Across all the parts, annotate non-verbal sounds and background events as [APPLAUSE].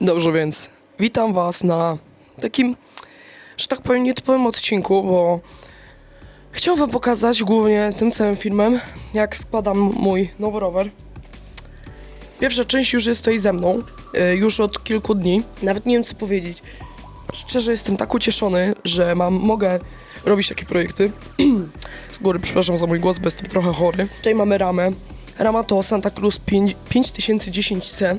Dobrze, więc witam Was na takim, że tak powiem, nietypowym odcinku, bo chciałem Wam pokazać głównie tym całym filmem, jak składam mój nowy rower. Pierwsza część już jest tutaj ze mną, y, już od kilku dni. Nawet nie wiem co powiedzieć. Szczerze jestem tak ucieszony, że mam, mogę robić takie projekty. [CLEARS THROAT] Z góry przepraszam za mój głos, bo jestem trochę chory. Tutaj mamy ramę. Rama to Santa Cruz 5, 5010C.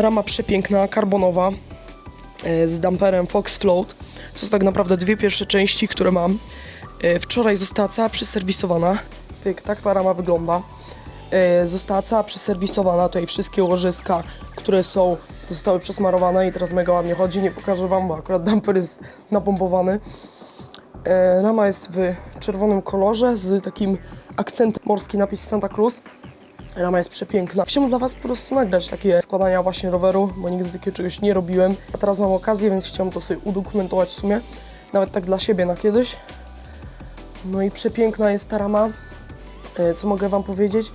Rama przepiękna, karbonowa, e, z damperem Fox Float. To są tak naprawdę dwie pierwsze części, które mam. E, Wczoraj została cała przeserwisowana. Pyk, tak ta rama wygląda. E, Została cała przeserwisowana, tutaj wszystkie łożyska, które są, zostały przesmarowane i teraz mega ładnie chodzi. Nie pokażę wam, bo akurat damper jest napompowany. Rama jest w czerwonym kolorze z takim akcentem morski napis Santa Cruz. Rama jest przepiękna. Chciałbym dla Was po prostu nagrać takie składania właśnie roweru, bo nigdy takiego czegoś nie robiłem. A teraz mam okazję, więc chciałem to sobie udokumentować w sumie. Nawet tak dla siebie na kiedyś. No i przepiękna jest ta rama. E, Co mogę Wam powiedzieć?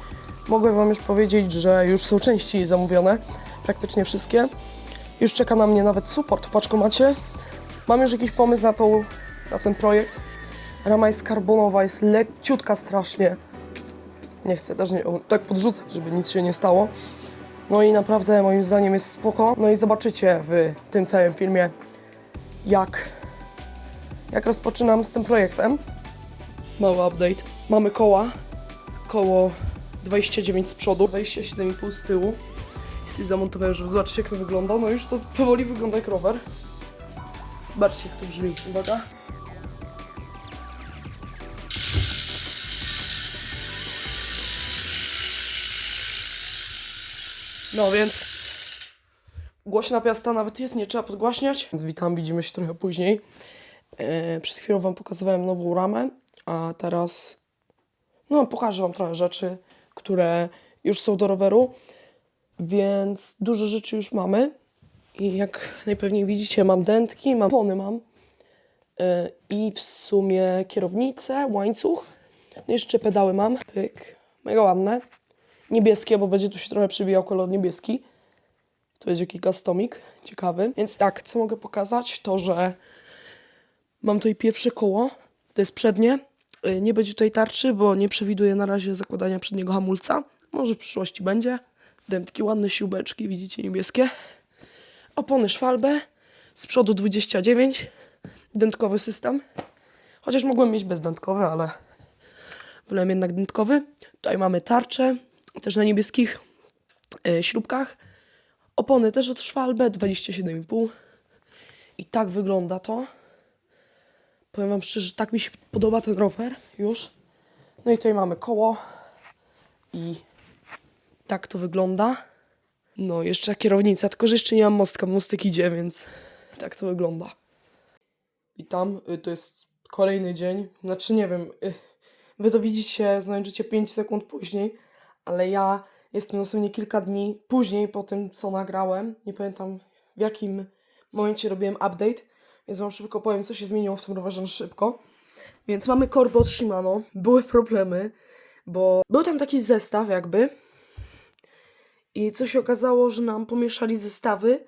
Mogę Wam już powiedzieć, że już są części zamówione. Praktycznie wszystkie. Już czeka na mnie nawet support w paczkomacie. Mam już jakiś pomysł na, tą, na ten projekt. Rama jest karbonowa, jest leciutka strasznie. Nie chcę też nie, tak podrzucać, żeby nic się nie stało. No i naprawdę moim zdaniem jest spoko. No i zobaczycie w tym całym filmie, jak, jak rozpoczynam z tym projektem. Mały update. Mamy koła. Koło 29 z przodu, 27,5 z tyłu. Jest zamontowane, żeby zobaczyć jak to wygląda. No już to powoli wygląda jak rower. Zobaczcie jak to brzmi. Uwaga. No więc głośna piasta nawet jest, nie trzeba podgłaśniać. Więc witam, widzimy się trochę później. E, przed chwilą Wam pokazywałem nową ramę, a teraz no, pokażę Wam trochę rzeczy, które już są do roweru, więc dużo rzeczy już mamy. I jak najpewniej widzicie, mam dętki, mam pony mam e, i w sumie kierownicę, łańcuch. No jeszcze pedały mam, pyk, mega ładne niebieskie, bo będzie tu się trochę przybijał kolor niebieski. To będzie jakiś customik, ciekawy. Więc tak, co mogę pokazać, to że mam tutaj pierwsze koło, to jest przednie. Y, Nie będzie tutaj tarczy, bo nie przewiduję na razie zakładania przedniego hamulca. Może w przyszłości będzie. Dętki, ładne siłbeczki, widzicie, niebieskie. Opony szwalbę, z przodu 29, dętkowy system. Chociaż mogłem mieć bezdętkowy, ale wolałem jednak dętkowy. Tutaj mamy tarczę, też na niebieskich e, śrubkach. Opony też od Schwalbe, 27,5. I tak wygląda to. Powiem Wam szczerze, tak mi się podoba ten rower już. No i tutaj mamy koło i tak to wygląda. No, jeszcze kierownica, tylko że jeszcze nie mam mostka, mostek idzie, więc tak to wygląda. I tam y, to jest kolejny dzień. Znaczy nie wiem, y, wy to widzicie, znajdziecie 5 sekund później, ale ja jestem dosłownie kilka dni później po tym, co nagrałem. Nie pamiętam w jakim momencie robiłem update, więc wam szybko powiem, co się zmieniło w tym rowerze szybko. Więc mamy korby od Shimano. Były problemy, bo był tam taki zestaw jakby i co się okazało, że nam pomieszali zestawy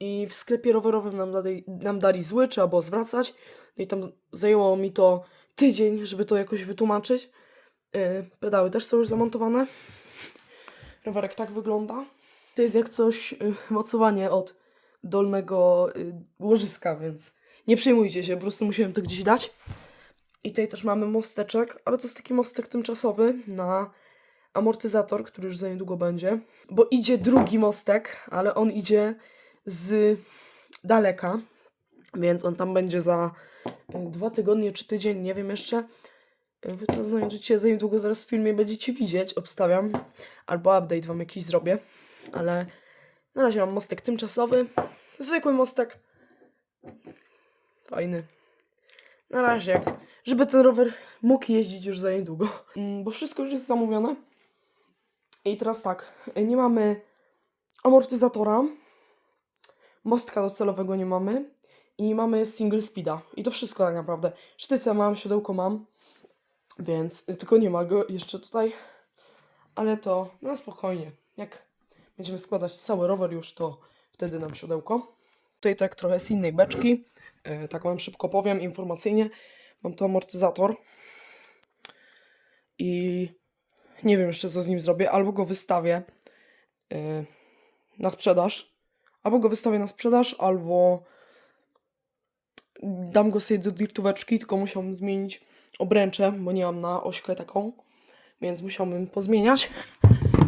i w sklepie rowerowym nam dali, nam dali zły, trzeba było zwracać. No i tam zajęło mi to tydzień, żeby to jakoś wytłumaczyć. Yy, pedały też są już zamontowane. Rowerek tak wygląda. To jest jak coś yy, mocowanie od dolnego yy, łożyska, więc nie przejmujcie się, po prostu musiałem to gdzieś dać. I tutaj też mamy mosteczek, ale to jest taki mostek tymczasowy na amortyzator, który już za niedługo będzie. Bo idzie drugi mostek, ale on idzie z daleka, więc on tam będzie za y, dwa tygodnie czy tydzień, nie wiem jeszcze. Wy to znajdziecie za niedługo zaraz w filmie będziecie widzieć, obstawiam. Albo update wam jakiś zrobię. Ale na razie mam mostek tymczasowy. Zwykły mostek. Fajny. Na razie, jak, żeby ten rower mógł jeździć już za niedługo. Mm, Bo wszystko już jest zamówione. I teraz tak, y, nie mamy amortyzatora, mostka docelowego nie mamy i nie mamy single speeda. I to wszystko tak naprawdę. Sztyce mam, siodełko mam, więc y, tylko nie ma go jeszcze tutaj. Ale to, no spokojnie, jak będziemy składać cały rower już, to wtedy nam siodełko. Tutaj tak trochę z innej beczki. E, tak wam szybko powiem informacyjnie. Mam tu amortyzator. I nie wiem jeszcze co z nim zrobię. Albo go wystawię e, na sprzedaż. Albo go wystawię na sprzedaż, albo dam go sobie do dirtóweczki, tylko musiałbym zmienić obręczę, bo nie mam na ośkę taką, więc musiałbym pozmieniać.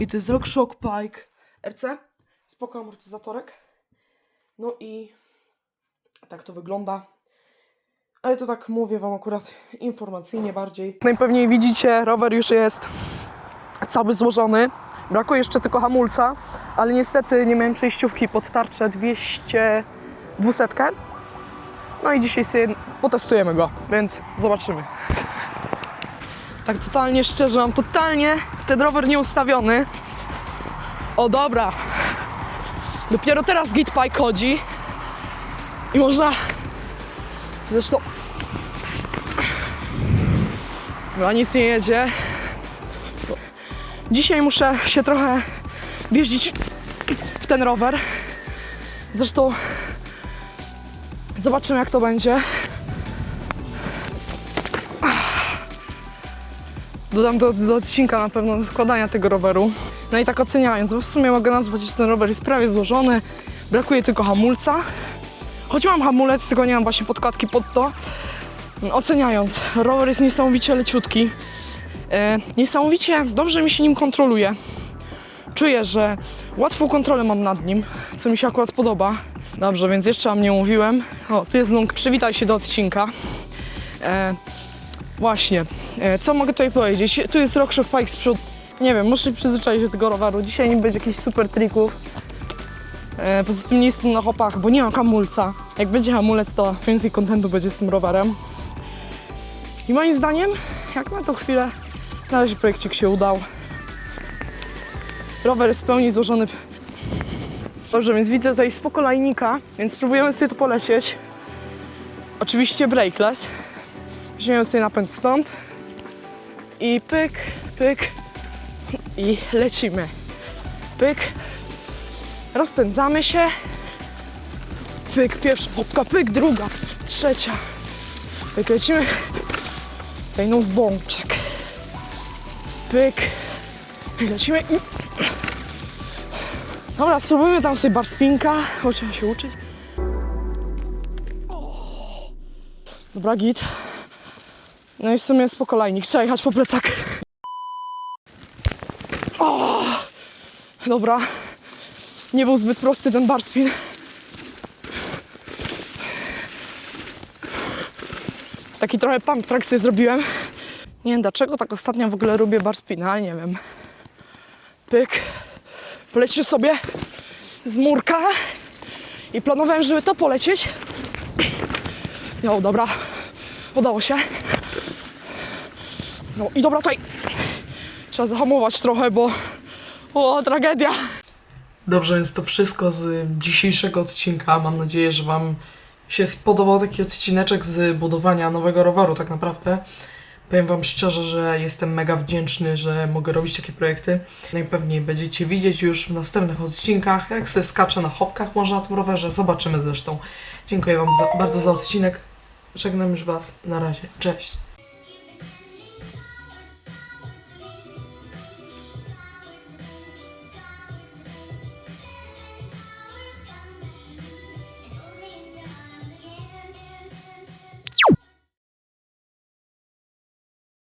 I to jest RockShox Pike RC, spoko amortyzatorek. No i tak to wygląda. Ale to tak mówię wam akurat informacyjnie bardziej. Najpewniej widzicie, rower już jest cały złożony. Brakuje jeszcze tylko hamulca, ale niestety nie miałem przejściówki pod tarczę 200 200. No i dzisiaj sobie potestujemy go, więc zobaczymy. Tak totalnie szczerze, mam totalnie ten rower nieustawiony. O dobra. Dopiero teraz Git Pike chodzi. I można... Zresztą... Chyba nic nie jedzie. Dzisiaj muszę się trochę wjeździć w ten rower. Zresztą zobaczymy jak to będzie. Dodam do, do odcinka na pewno ze składania tego roweru. No i tak oceniając, bo w sumie mogę nazwać, że ten rower jest prawie złożony. Brakuje tylko hamulca. Choć mam hamulec, tylko nie mam właśnie podkładki pod to. Oceniając, rower jest niesamowicie leciutki. E, niesamowicie dobrze mi się nim kontroluje. Czuję, że łatwą kontrolę mam nad nim, co mi się akurat podoba. Dobrze, więc jeszcze wam nie mówiłem. O, tu jest Lung, przywitaj się do odcinka. E, właśnie, e, co mogę tutaj powiedzieć? Tu jest RockShox Pike z. Nie wiem, muszę się przyzwyczaić do tego roweru. Dzisiaj nie będzie jakichś super trików. E, poza tym nie jestem na hopach, bo nie mam hamulca. Jak będzie hamulec, to więcej kontentu będzie z tym rowerem. I moim zdaniem, jak na tą chwilę, na razie projekcik się udał. Rower jest w pełni złożony. Dobrze, więc widzę tutaj spoko lajnika, więc spróbujemy sobie to polecieć. Oczywiście brakeless. Weźmiemy sobie napęd stąd. I pyk, pyk. I lecimy. Pyk. Rozpędzamy się. Pyk, pierwsza popka, pyk, druga, trzecia. Pyk, lecimy. Tutaj nose bączek. Pyk. I lecimy i... Dobra, spróbujmy tam sobie bar spinka, bo trzeba się uczyć. Dobra, git. No i w sumie spoko lajnik, trzeba jechać po plecak. O. Dobra. Nie był zbyt prosty ten bar spin. Taki trochę pump track sobie zrobiłem. Nie wiem dlaczego tak ostatnio w ogóle robię bar spina, ale nie wiem. Pyk. Polecił sobie z murka i planowałem, żeby to polecieć. No dobra, udało się. No i dobra, tutaj trzeba zahamować trochę, bo o, tragedia. Dobrze, więc to wszystko z dzisiejszego odcinka. Mam nadzieję, że Wam się spodobał taki odcineczek z budowania nowego roweru tak naprawdę. Powiem Wam szczerze, że jestem mega wdzięczny, że mogę robić takie projekty. Najpewniej będziecie widzieć już w następnych odcinkach, jak sobie skaczę na hopkach może na tym rowerze. Zobaczymy zresztą. Dziękuję Wam za, bardzo za odcinek. Żegnam już Was. Na razie. Cześć.